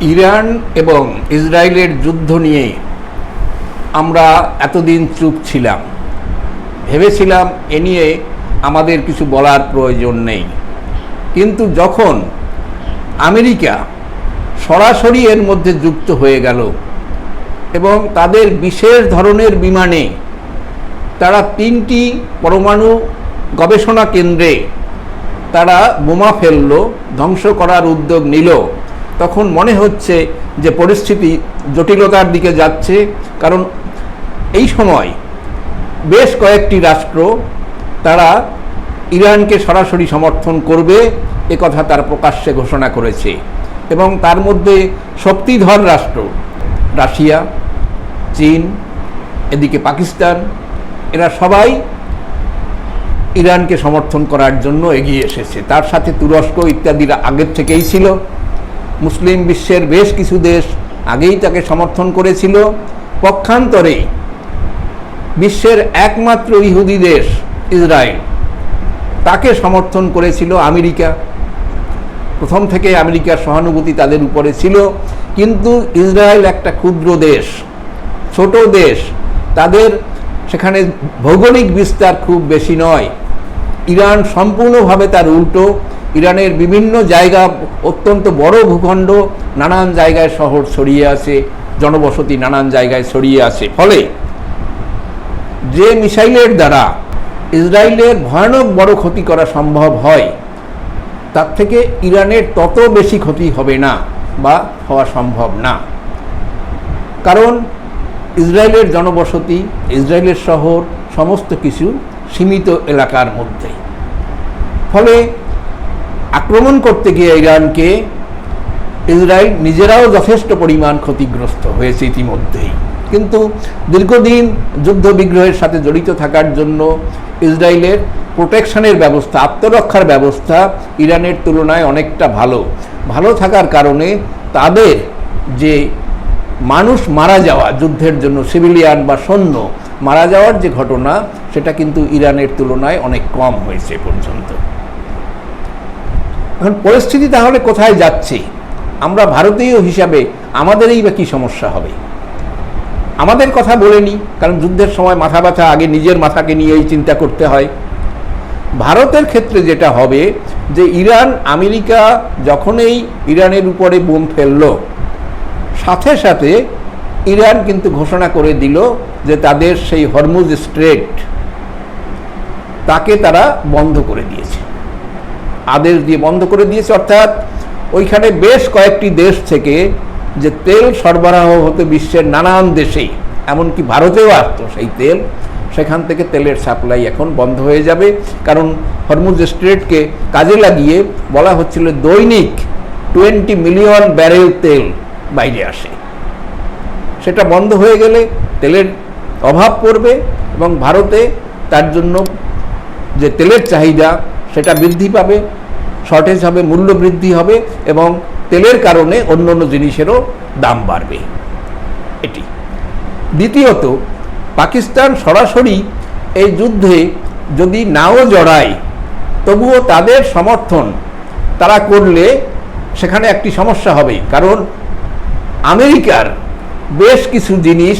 Iran এবং ইসরায়েলের যুদ্ধ নিয়ে আমরা এতদিন চুপ ছিলাম। ভেবেছিলাম এ নিয়ে আমাদের কিছু বলার প্রয়োজন নেই। কিন্তু যখন আমেরিকা সরাসরি এর মধ্যে যুক্ত হয়ে গেল এবং তাদের বিশেষ ধরনের বিমানে তারা তিনটি পরমাণু গবেষণা কেন্দ্রে তারা বোমা ফেলল, ধ্বংস করার উদ্যোগ নিল তখন মনে হচ্ছে যে পরিস্থিতি জটিলতার দিকে যাচ্ছে, কারণ এই সময় বেশ কয়েকটি রাষ্ট্র তারা ইরানকে সরাসরি সমর্থন করবে কথা তার প্রকাশ্যে ঘোষণা করেছে। এবং তার মধ্যে শক্তিধর রাষ্ট্র, রাশিয়া, চীন, এদিকে পাকিস্তান, এরা সবাই ইরানকে সমর্থন করার জন্য এগিয়ে এসেছে। তার সাথে তুরস্ক ইত্যাদিরা আগের থেকেই ছিল। মুসলিম বিশ্বের বেশ কিছু দেশ আগেই তাকে সমর্থন করেছিল। পক্ষান্তরে বিশ্বের একমাত্র ইহুদি দেশ ইসরায়েল। তাকে সমর্থন করেছিল আমেরিকা। প্রথম থেকে আমেরিকার সহানুভূতি তাদের উপরে ছিল। কিন্তু ইসরায়েল একটা ক্ষুদ্র দেশ, ছোট দেশ। তাদের সেখানে ভৌগোলিক বিস্তার খুব বেশি নয়। ইরান সম্পূর্ণভাবে তার উল্টো। ইরানের বিভিন্ন জায়গা, অত্যন্ত বড় ভূখণ্ড, নানান জায়গায় শহর ছড়িয়ে আছে, জনবসতি নানান জায়গায় ছড়িয়ে আছে। ফলে যে মিসাইলের দ্বারা ইসরায়েলের ভয়ানক বড় ক্ষতি করা সম্ভব হয়, তার থেকে ইরানের তত বেশি ক্ষতি হবে না বা হওয়া সম্ভব না। কারণ ইসরায়েলের জনবসতি, ইসরায়েলের শহর, সমস্ত কিছু সীমিত এলাকার মধ্যে। ফলে আক্রমণ করতে গিয়ে ইরানকে ইসরায়েল নিজেরাও যথেষ্ট পরিমাণ ক্ষতিগ্রস্ত হয়েছে ইতিমধ্যেই। কিন্তু দীর্ঘদিন যুদ্ধ বিগ্রহের সাথে জড়িত থাকার জন্য ইসরায়েলের প্রোটেকশনের ব্যবস্থা, আত্মরক্ষার ব্যবস্থা ইরানের তুলনায় অনেকটা ভালো। ভালো থাকার কারণে তাদের যে মানুষ মারা যাওয়া, যুদ্ধের জন্য সিভিলিয়ান বা সৈন্য মারা যাওয়ার যে ঘটনা, সেটা কিন্তু ইরানের তুলনায় অনেক কম হয়েছে পর্যন্ত। এখন পরিস্থিতি তাহলে কোথায় যাচ্ছে? আমরা ভারতীয় হিসাবে আমাদেরই বা কী সমস্যা হবে? আমাদের কথা বলে নিই, কারণ যুদ্ধের সময় মাথা ব্যথা, আগে নিজের মাথাকে নিয়েই চিন্তা করতে হয়। ভারতের ক্ষেত্রে যেটা হবে, যে ইরান, আমেরিকা যখনই ইরানের উপরে বোম ফেলল, সাথে সাথে ইরান কিন্তু ঘোষণা করে দিল যে তাদের সেই হরমুজ স্ট্রেট তাকে তারা বন্ধ করে দিয়েছে। আদেশ দিয়ে বন্ধ করে দিয়েছে, অর্থাৎ ওইখানে বেশ কয়েকটি দেশ থেকে যে তেল সরবরাহ হতো বিশ্বের নানান দেশেই এমনকি ভারতেও আসতো সেই তেল, সেখান থেকে তেলের সাপ্লাই এখন বন্ধ হয়ে যাবে। কারণ হরমুজ স্ট্রেটকে কাজে লাগিয়ে বলা হচ্ছিল দৈনিক টোয়েন্টি মিলিয়ন ব্যারেল তেল বাইরে আসে। সেটা বন্ধ হয়ে গেলে তেলের অভাব পড়বে এবং ভারতে তার জন্য যে তেলের চাহিদা, সেটা বৃদ্ধি পাবে শর্টেজ হবে, মূল্য বৃদ্ধি হবে এবং তেলের কারণে অন্য অন্য জিনিসেরও দাম বাড়বে। এটি। দ্বিতীয়ত, পাকিস্তান সরাসরি এই যুদ্ধে যদি নাও জড়ায়, তবুও তাদের সমর্থন তারা করলে সেখানে একটি সমস্যা হবে। কারণ আমেরিকার বেশ কিছু জিনিস,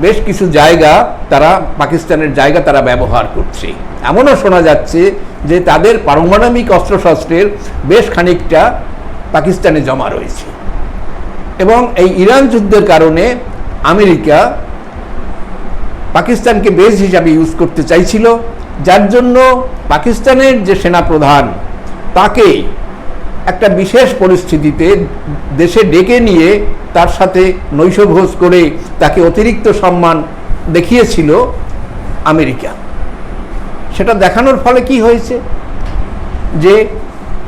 বেশ কিছু জায়গা তারা, পাকিস্তানের জায়গা তারা ব্যবহার করছে। এমনও শোনা যাচ্ছে যে তাদের পারমাণবিক অস্ত্রশস্ত্রের বেশ খানিকটা পাকিস্তানে জমা রয়েছে। এবং এই ইরান যুদ্ধের কারণে আমেরিকা পাকিস্তানকে বেস হিসাবে ইউজ করতে চাইছিল, যার জন্য পাকিস্তানের যে সেনাপ্রধান, তাকে একটা বিশেষ পরিস্থিতিতে দেশে ডেকে নিয়ে তার সাথে নৈশভোজ করে তাকে অতিরিক্ত সম্মান দেখিয়েছিল আমেরিকা। সেটা দেখানোর ফলে কি হয়েছে? যে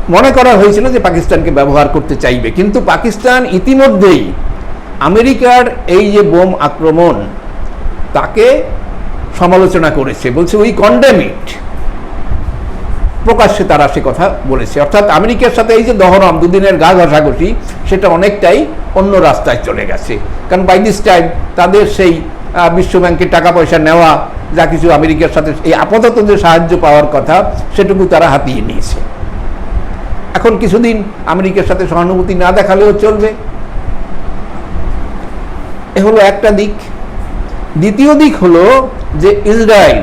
মনে করা হয়েছিল যে পাকিস্তানকে ব্যবহার করতে চাইবে। কিন্তু পাকিস্তান ইতিমধ্যেই আমেরিকার এই যে বোম আক্রমণ, তাকে সমালোচনা করেছে। বলছে উই কন্ডেম ইট প্রকাশ্যে তারা সে কথা বলেছে। অর্থাৎ আমেরিকার সাথে এই যে দহরম, দুদিনের গা ঘষাঘষি, সেটা অনেকটাই অন্য রাস্তায় চলে গেছে। কারণ বাই দিস টাইম তাদের সেই বিশ্বব্যাংকের টাকা পয়সা নেওয়া, যা কিছু আমেরিকার সাথে এই আপাতত যে সাহায্য পাওয়ার কথা, সেটুকু তারা হাতিয়ে নিয়েছে। এখন কিছুদিন আমেরিকার সাথে সহানুভূতি না দেখালেও চলবে। এ হলো একটা দিক। দ্বিতীয় দিক হলো যে ইসরায়েল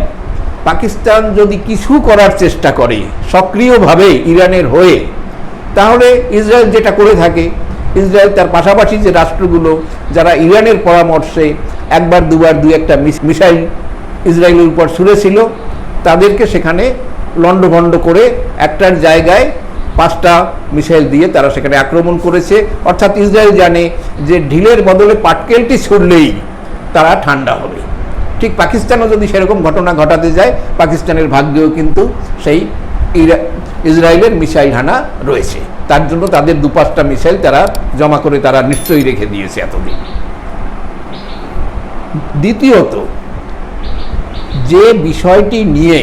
পাকিস্তান যদি কিছু করার চেষ্টা করে, সক্রিয়ভাবে ইরানের হয়ে, তাহলে ইসরায়েল যেটা করে থাকে, ইসরায়েল তার পাশাপাশি যে রাষ্ট্রগুলো যারা ইরানের পরামর্শে একবার, দুবার দু একটা মিস- মিসাইল ইসরায়েলের উপর ছুড়েছিল, তাদেরকে সেখানে লণ্ডভণ্ড করে একটার জায়গায় পাঁচটা মিসাইল দিয়ে তারা সেখানে আক্রমণ করেছে। অর্থাৎ ইসরায়েল জানে যে ঢিলের বদলে পাটকেলটি ছুড়লেই তারা ঠান্ডা হবে। ঠিক পাকিস্তানও যদি সেরকম ঘটনা ঘটাতে যায়, পাকিস্তানের ভাগ্যেও কিন্তু সেই ইসরায়েলের মিসাইল হানা রয়েছে। তার জন্য তাদের দু পাঁচটা মিসাইল তারা জমা করে তারা নিশ্চয়ই রেখে দিয়েছে এতদিন। দ্বিতীয়ত, যে বিষয়টি নিয়ে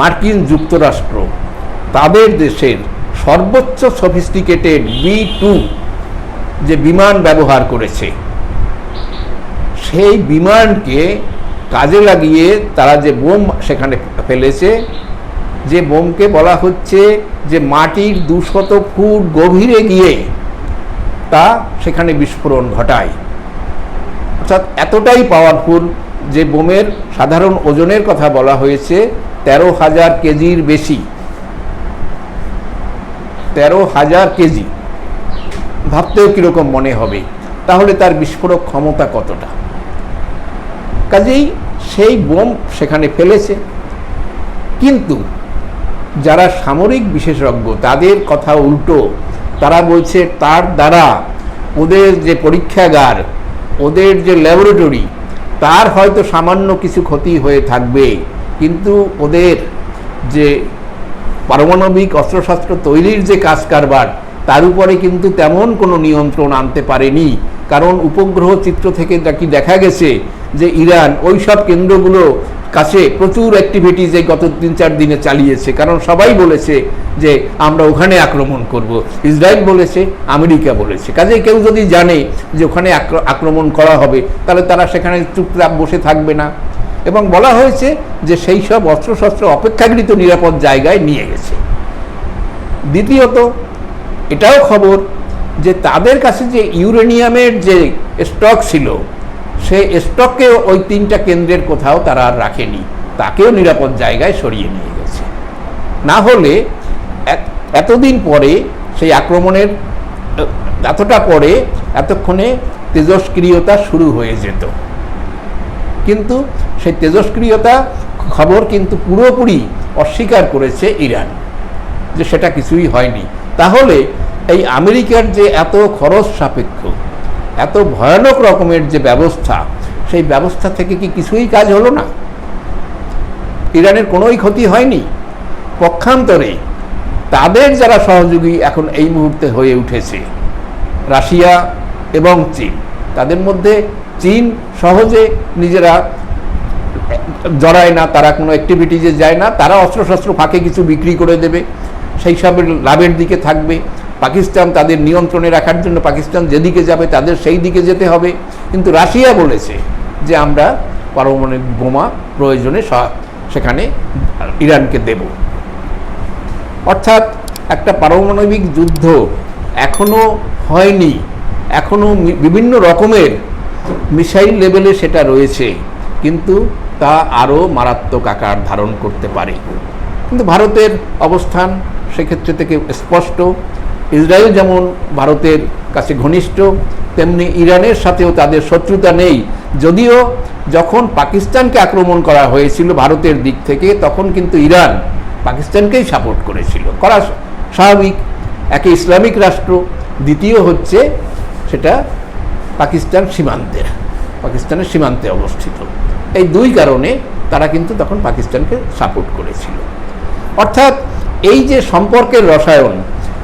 মার্কিন যুক্তরাষ্ট্র তাদের দেশের সর্বোচ্চ সফিস্টিকেটেড বি টু যে বিমান ব্যবহার করেছে সেই বিমানকে কাজে লাগিয়ে তারা যে বোম সেখানে ফেলেছে, যে বোমকে বলা হচ্ছে যে মাটির দুশত ফুট গভীরে গিয়ে তা সেখানে বিস্ফোরণ ঘটায়। অর্থাৎ এতটাই পাওয়ারফুল যে বোমের সাধারণ ওজনের কথা বলা হয়েছে, তেরো হাজার কেজির বেশি। তেরো হাজার কেজি। ভাবতেও কীরকম মনে হবে? তাহলে তার বিস্ফোরক ক্ষমতা কতটা? কাজেই সেই বোম সেখানে ফেলেছে। কিন্তু যারা সামরিক বিশেষজ্ঞ, তাদের কথা উল্টো। তারা বলছে, তার দ্বারা ওদের যে পরীক্ষাগার, ওদের যে ল্যাবরেটরি, তার হয়তো সামান্য কিছু ক্ষতি হয়ে থাকবে। কিন্তু ওদের যে পারমাণবিক অস্ত্রশস্ত্র তৈরির যে কাজ কারবার তার উপরে কিন্তু তেমন কোনো নিয়ন্ত্রণ আনতে পারেনি। কারণ উপগ্রহ চিত্র থেকে নাকি দেখা গেছে যে ইরান, ওই সব কেন্দ্রগুলো কাছে প্রচুর অ্যাক্টিভিটিজ এই গত তিন চার দিনে চালিয়েছে। কারণ সবাই বলেছে যে আমরা ওখানে আক্রমণ করব। ইসরায়েল বলেছে, আমেরিকা বলেছে। কাজে কেউ যদি জানে যে ওখানে আক্র- আক্রমণ করা হবে, তাহলে তারা সেখানে চুপচাপ বসে থাকবে না। এবং বলা হয়েছে যে সেই সব অস্ত্রশস্ত্র অপেক্ষাকৃত নিরাপদ জায়গায় নিয়ে গেছে। দ্বিতীয়ত, এটাও খবর যে তাদের কাছে যে ইউরেনিয়ামের যে স্টক ছিল সে স্টককে ওই তিনটা কেন্দ্রের কোথাও তারা আর রাখেনি। তাকেও নিরাপদ জায়গায় সরিয়ে নিয়ে গেছে। না হলে এতদিন পরে সেই আক্রমণের, এতটা পরে এতক্ষণে তেজস্ক্রিয়তা শুরু হয়ে যেত। কিন্তু সেই তেজস্ক্রিয়তা খবর কিন্তু পুরোপুরি অস্বীকার করেছে ইরান, যে সেটা কিছুই হয়নি। তাহলে এই আমেরিকার যে এত খরচ সাপেক্ষ এত ভয়ানক রকমের যে ব্যবস্থা, সেই ব্যবস্থা থেকে কি কিছুই কাজ হলো না? ইরানের কোনোই ক্ষতি হয়নি। পক্ষান্তরে তাদের যারা সহযোগী এখন এই মুহূর্তে হয়ে উঠেছে, রাশিয়া এবং চীন, তাদের মধ্যে চীন সহজে নিজেরা জড়ায় না, তারা কোনো অ্যাক্টিভিটিজে যায় না, তারা অস্ত্রশস্ত্র ফাঁকে কিছু বিক্রি করে দেবে, সেই সবের লাভের দিকে থাকবে। পাকিস্তান তাদের নিয়ন্ত্রণে রাখার জন্য পাকিস্তান যেদিকে যাবে তাদের সেই দিকে যেতে হবে। কিন্তু রাশিয়া বলেছে যে আমরা পারমাণবিক বোমা প্রয়োজনে সেখানে ইরানকে দেব। অর্থাৎ একটা পারমাণবিক যুদ্ধ এখনও হয়নি। এখনও বিভিন্ন রকমের মিসাইল লেভেলে সেটা রয়েছে। কিন্তু তা আরও মারাত্মক আকার ধারণ করতে পারে। কিন্তু ভারতের অবস্থান সেক্ষেত্রে থেকে স্পষ্ট। ইসরায়েল যেমন ভারতের কাছে ঘনিষ্ঠ, তেমনি ইরানের সাথেও তাদের শত্রুতা নেই। যদিও যখন পাকিস্তানকে আক্রমণ করা হয়েছিল ভারতের দিক থেকে, তখন কিন্তু ইরান পাকিস্তানকেই সাপোর্ট করেছিল। করা স্বাভাবিক। একে ইসলামিক রাষ্ট্র, দ্বিতীয় হচ্ছে সেটা পাকিস্তান সীমান্তে, পাকিস্তানের সীমান্তে অবস্থিত। এই দুই কারণে তারা কিন্তু তখন পাকিস্তানকে সাপোর্ট করেছিল। অর্থাৎ এই যে সম্পর্কের রসায়ন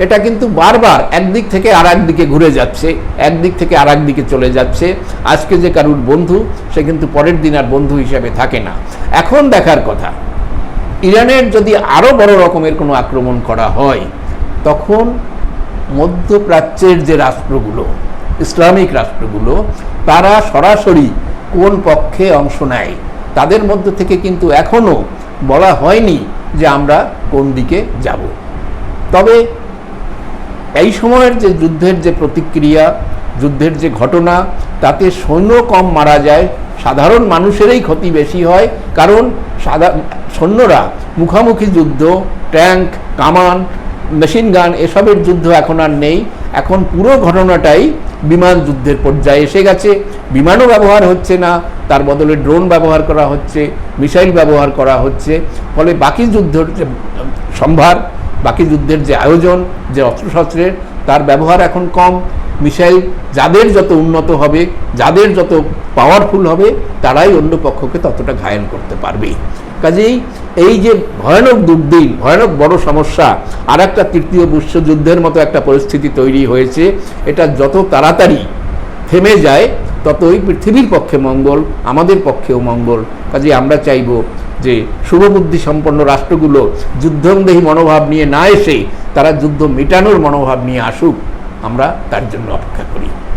এটা কিন্তু বারবার একদিক থেকে আর দিকে ঘুরে যাচ্ছে, একদিক থেকে আর দিকে চলে যাচ্ছে। আজকে যে কারুর বন্ধু, সে কিন্তু পরের দিন আর বন্ধু হিসাবে থাকে না। এখন দেখার কথা, ইরানের যদি আরও বড় রকমের কোনো আক্রমণ করা হয়, তখন মধ্যপ্রাচ্যের যে রাষ্ট্রগুলো, ইসলামিক রাষ্ট্রগুলো, তারা সরাসরি কোন পক্ষে অংশ নেয়, তাদের মধ্য থেকে কিন্তু এখনও বলা হয়নি যে আমরা কোন দিকে যাব। তবে এই সময়ের যে যুদ্ধের যে প্রতিক্রিয়া, যুদ্ধের যে ঘটনা, তাতে সৈন্য কম মারা যায়, সাধারণ মানুষেরই ক্ষতি বেশি হয়, কারণ সাদা সৈন্যরা মুখামুখি যুদ্ধ, ট্যাঙ্ক, কামান, মেশিন গান, এসবের যুদ্ধ এখন আর নেই। এখন পুরো ঘটনাটাই বিমান যুদ্ধের পর্যায়ে এসে গেছে। বিমানও ব্যবহার হচ্ছে না, তার বদলে ড্রোন ব্যবহার করা হচ্ছে, মিসাইল ব্যবহার করা হচ্ছে, ফলে বাকি যুদ্ধের যে সম্ভার বাকি যুদ্ধের যে আয়োজন, যে অস্ত্রশস্ত্রের, তার ব্যবহার এখন কম। মিসাইল যাদের যত উন্নত হবে, যাদের যত পাওয়ারফুল হবে, তারাই অন্য পক্ষকে ততটা ঘায়েল করতে পারবে। কাজেই এই যে ভয়ানক দুর্দিন, ভয়ানক বড় সমস্যা, আর একটা তৃতীয় বিশ্বযুদ্ধের মতো একটা পরিস্থিতি তৈরি হয়েছে, এটা যত তাড়াতাড়ি থেমে যায়, ততই পৃথিবীর পক্ষে মঙ্গল, আমাদের পক্ষেও মঙ্গল। কাজে আমরা চাইব যে শুভবুদ্ধি সম্পন্ন রাষ্ট্রগুলো যুদ্ধংদেহী মনোভাব নিয়ে না এসে তারা যুদ্ধ মেটানোর মনোভাব নিয়ে আসুক, আমরা তার জন্য অপেক্ষা করি।